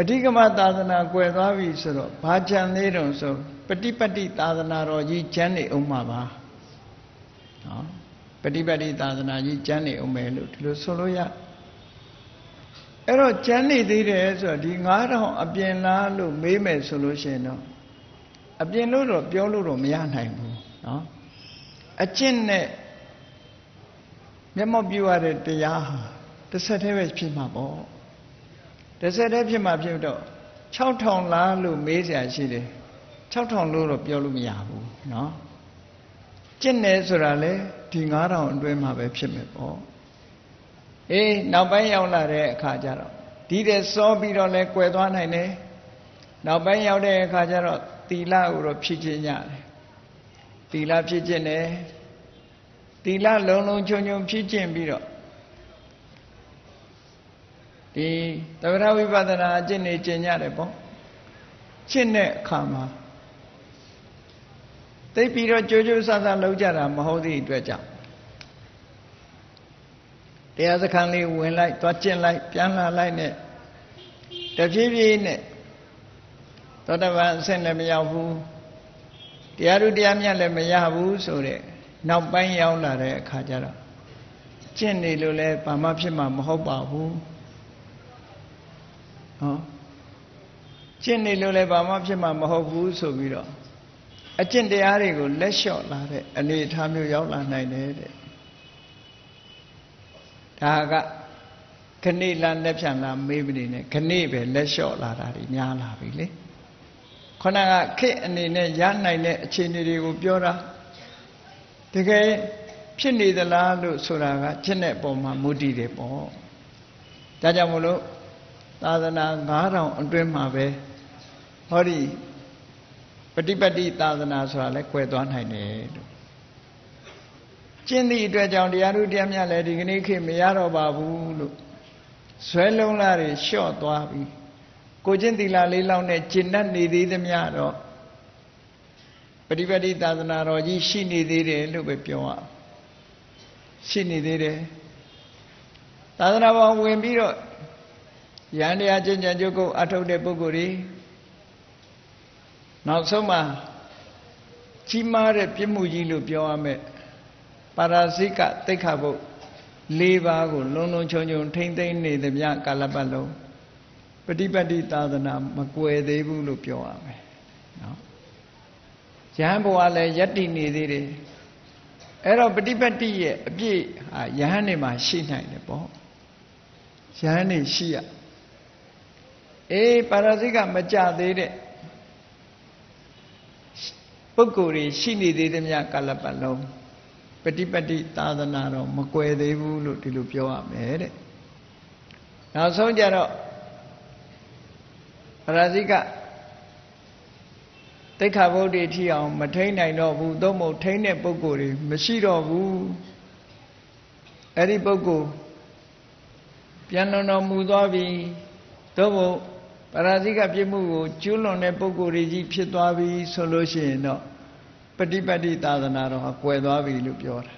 အဓိကမသာသနာကွယ်သွားပြီဆိုတော့ဘာကြံသေးတုံဆိုပฏิပတ်တိသာသနာတော်ကြီးကျမ်းနေအောင်မှာပါနော်ပฏิပတ်တိသာသနာကြီးကျမ်းနေအောင်မယ်လို့ဒီလိုဆိုလို့ရအဲ့တော့ကျမ်းနေသေးတယ်ဆိုတော့ဒီ9000အပြင်လားလို့မေးမယ်ဆိုလို့ရှိရင်တော့အပြင်လို့တော့ပြောလို့တော့မရနိုင်ဘူးနော်အကျင့်နဲ့မျက်မှောက်ပြုရတဲ့တရားဟာတစ်ဆက်တည်းပဲဖြစ်မှာပေါ့ တစ်ဆက်တည်းဖြစ်မှာဖြစ်တော့6000လားလို့မေးเสียရှိတယ်6000လို့တော့ပြောလို့မရဘူးเนาะကျင့်တယ်ဆိုတာလေဒီ9000အတွင်းမှာပဲဖြစ်မယ်ပေါ့အေးနောက်ပိုင်းရောက်လာတဲ့အခါကျတော့ဒီတဲ့စောပြီးတော့လဲကွယ်သွားနိုင်တယ်နောက်ပိုင်းရောက်တဲ့အခါကျတော့သီလကိုတော့ဖြည့်ခြင်းရတယ်သီလဖြည့်ခြင်းတယ်သီလလုံးလုံးချုံချုံဖြည့်ခြင်းပြီးတော့ ဒီသဗ္ဗရဝိပဿနာအကျင့်နေကျင့်ကြတယ်ပေါ့ကျင့်တဲ့အခါမှာသိပြီးတော့ကြိုးကြိုးဆဆလုပ်ကြတာမဟုတ်သည့်အတွက်ကြောင့်တရားစခန်းလေးဝင်လိုက်သွားကျင့်လိုက်ပြန်လာလိုက်နဲ့တဖြည်းဖြည်းနဲ့သောတပန်အဆင့်လည်းမရောက်ဘူးတရားဥတရားမြတ်လည်းမရဘူးဆိုတဲ့နောက်ပိုင်းရောက်လာတဲ့အခါကျတော့ကျင့်နေလို့လည်းဘာမှဖြစ်မှာမဟုတ်ပါဘူး ဟောကျင့်နေလို့လည်းဘာမှဖြစ်မှာမဟုတ်ဘူးဆိုပြီးတော့အကျင့်တရားတွေကိုလက်လျှော့လာတဲ့အနေအထားမျိုးရောက်လာနိုင်တယ်တဲ့ဒါကခဏိလာလက်ဖြန်လာမေးမနေနဲ့ခဏိပဲလက်လျှော့လာတာတွေများလာပြီလေခဏကခေအနေနဲ့ရနိုင်တဲ့အခြေအနေတွေကိုပြောတာတကယ်ဖြစ်နေသလားလို့ဆိုတာကဖြစ်တဲ့ပုံမှာမူတည်တယ်ပေါ့ဒါကြောင့်မလို့ သာသနာ9000အတွင်းမှာပဲဟောဒီပฏิပတ်တိသာသနာဆိုတာလဲကွယ်သွားနိုင်တယ်လို့ကျင့်သည့်အတွက်ကြောင့်တရားဥတရားမြတ်လည်းဒီကနေ့ခေတ်မရတော့ပါဘူးလို့ဇွဲလုံးလာတွေလျှော့သွားပြီကိုကျင့်သီလလေးလောက်နဲ့ကျင့်တတ်နေသေးသမျှတော့ပฏิပတ်တိသာသနာတော်ကြီးရှိနေသေးတယ်လို့ပဲပြောရရှိနေသေးတယ်သာသနာပေါ်ဝင်ပြီးတော့ ရန်တရားကျင့်ကြံကြုတ်ကိုအထုတ်တဲ့ပုဂ္ဂိုလ်တွေနောက်ဆုံးမှာကြီးမားတဲ့ပြစ်မှုကြီးလို့ပြောရမယ်ပါရာဇိကတိတ်ခဘုတ်၄ပါးကိုလုံးလုံးချုံချုံထိမ့်သိမ့်နေသမျှကာလပတ်လုံးပฏิပတ်တိသာသနာမကွယ်သေးဘူးလို့ပြောရမယ်နော်ယဟန်ဘဝလည်းယက်တည်နေသေးတယ်အဲ့တော့ပฏิပတ်တိရဲ့အပြည့်ဟာယဟန်နေမှာရှိနိုင်တယ်ပေါ့ယဟန်နေရှိရ အေးပါရာဇိကမကြသေးတဲ့ပုဂ္ဂိုလ်တွေရှိနေသေးသမျှကာလပတ်လုံးပฏิပတိသာသနာတော့မကွယ်သေးဘူးလို့ဒီလိုပြောရမယ်တဲ့နောက်ဆုံးကြတော့ပရာဇိကတိခါဘုဒ္ဓထီအောင်မထိန်နိုင်တော့ဘူးသို့မဟုတ်ထိန်တဲ့ပုဂ္ဂိုလ်တွေမရှိတော့ဘူးအဲ့ဒီပုဂ္ဂိုလ်ပြန်လွန်တော်မူသွားပြီသို့မဟုတ် ပရာဇိကပြစ်မှုကိုကျူးလွန်တဲ့ပုဂ္ဂိုလ်တွေကြီးဖြစ်သွားပြီဆိုလို့ရှိရင်တော့ပฏิပတ်တိသာသနာတော်ဟာကွယ်သွားပြီလို့ပြောတာ